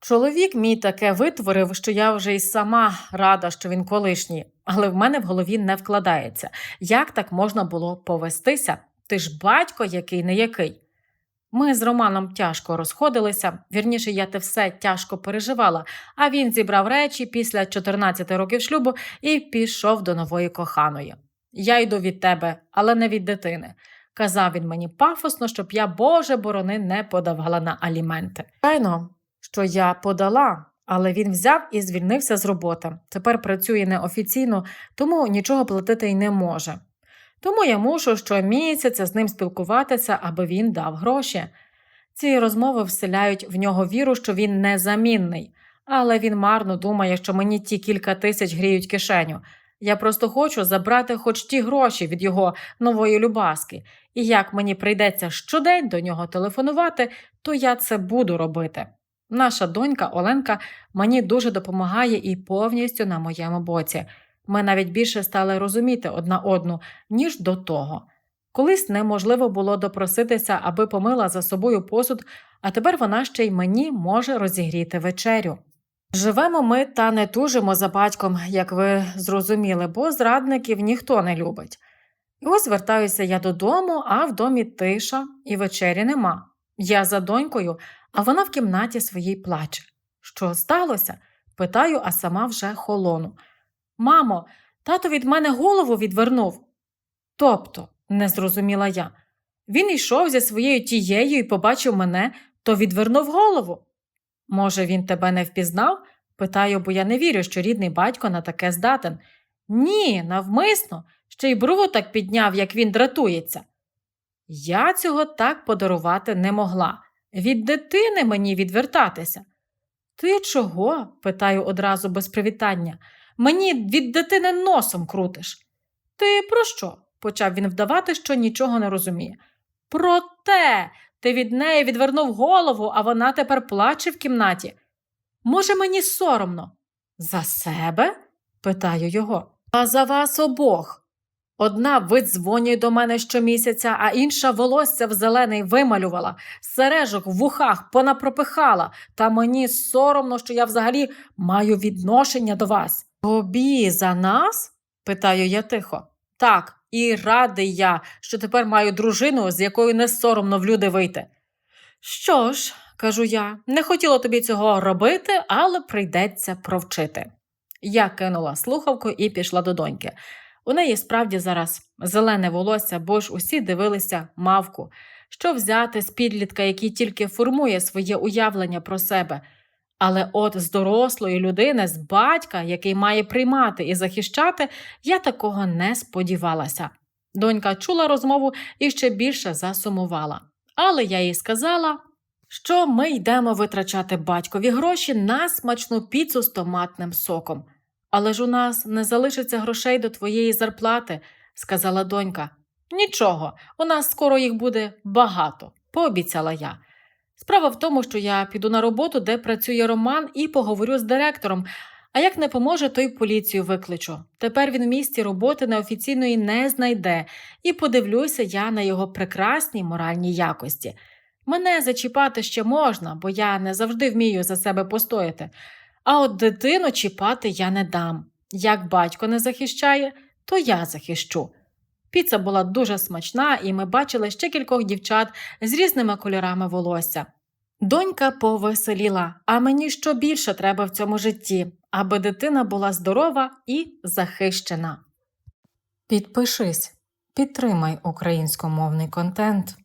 Чоловік мій таке витворив, що я вже й сама рада, що він колишній, але в мене в голові не вкладається. Як так можна було повестися? Ти ж батько який не який. Ми з Романом тяжко розходилися, вірніше, я те все тяжко переживала, а він зібрав речі після 14 років шлюбу і пішов до нової коханої. Я йду від тебе, але не від дитини. Казав він мені пафосно, щоб я, Боже борони, не подавала на аліменти. Звичайно, що я подала, але він взяв і звільнився з роботи. Тепер працює неофіційно, тому нічого платити й не може. Тому я мушу щомісяця з ним спілкуватися, аби він дав гроші. Ці розмови вселяють в нього віру, що він незамінний, але він марно думає, що мені ті кілька тисяч гріють кишеню. Я просто хочу забрати хоч ті гроші від його нової любаски, і як мені прийдеться щодень до нього телефонувати, то я це буду робити. Наша донька Оленка мені дуже допомагає і повністю на моєму боці. Ми навіть більше стали розуміти одна одну, ніж до того. Колись неможливо було допроситися, аби помила за собою посуд, а тепер вона ще й мені може розігріти вечерю. Живемо ми та не тужимо за батьком, як ви зрозуміли, бо зрадників ніхто не любить. І ось вертаюся я додому, а в домі тиша і вечері нема. Я за донькою, а вона в кімнаті своїй плаче. Що сталося? питаю, а сама вже холону. Мамо, тато від мене голову відвернув. Тобто, не зрозуміла я. Він йшов зі своєю тією і побачив мене, то відвернув голову. Може, він тебе не впізнав? Питаю, бо я не вірю, що рідний батько на таке здатен. Ні, навмисно, ще й брову так підняв, як він дратується. Я цього так подарувати не могла. Від дитини мені відвертатися. Ти чого? питаю одразу без привітання. Мені від дитини носом крутиш. Ти про що? почав він вдавати, що нічого не розуміє. Про те, ти від неї відвернув голову, а вона тепер плаче в кімнаті. Може, мені соромно? За себе? питаю його. А за вас обох. Одна видзвонює до мене щомісяця, а інша волосся в зелений вималювала, сережок в вухах понапропихала, та мені соромно, що я взагалі маю відношення до вас. Тобі за нас? питаю я тихо. Так, і радий я, що тепер маю дружину, з якою не соромно в люди вийти. Що ж, кажу я, не хотіла тобі цього робити, але прийдеться провчити. Я кинула слухавку і пішла до доньки. У неї справді зараз зелене волосся, бо ж усі дивилися мавку. Що взяти з підлітка, який тільки формує своє уявлення про себе. Але от з дорослої людини, з батька, який має приймати і захищати, я такого не сподівалася. Донька чула розмову і ще більше засумувала. Але я їй сказала, що ми йдемо витрачати батькові гроші на смачну піцу з томатним соком. Але ж у нас не залишиться грошей до твоєї зарплати, сказала донька. Нічого, у нас скоро їх буде багато, пообіцяла я. Справа в тому, що я піду на роботу, де працює Роман, і поговорю з директором. А як не поможе, то й поліцію викличу. Тепер він в місті роботи неофіційної не знайде, і подивлюся я на його прекрасній моральній якості. Мене зачіпати ще можна, бо я не завжди вмію за себе постояти. А от дитину чіпати я не дам. Як батько не захищає, то я захищу. Піца була дуже смачна, і ми бачили ще кількох дівчат з різними кольорами волосся. Донька повеселіла, а мені що більше треба в цьому житті, аби дитина була здорова і захищена. Підпишись, підтримай українськомовний контент.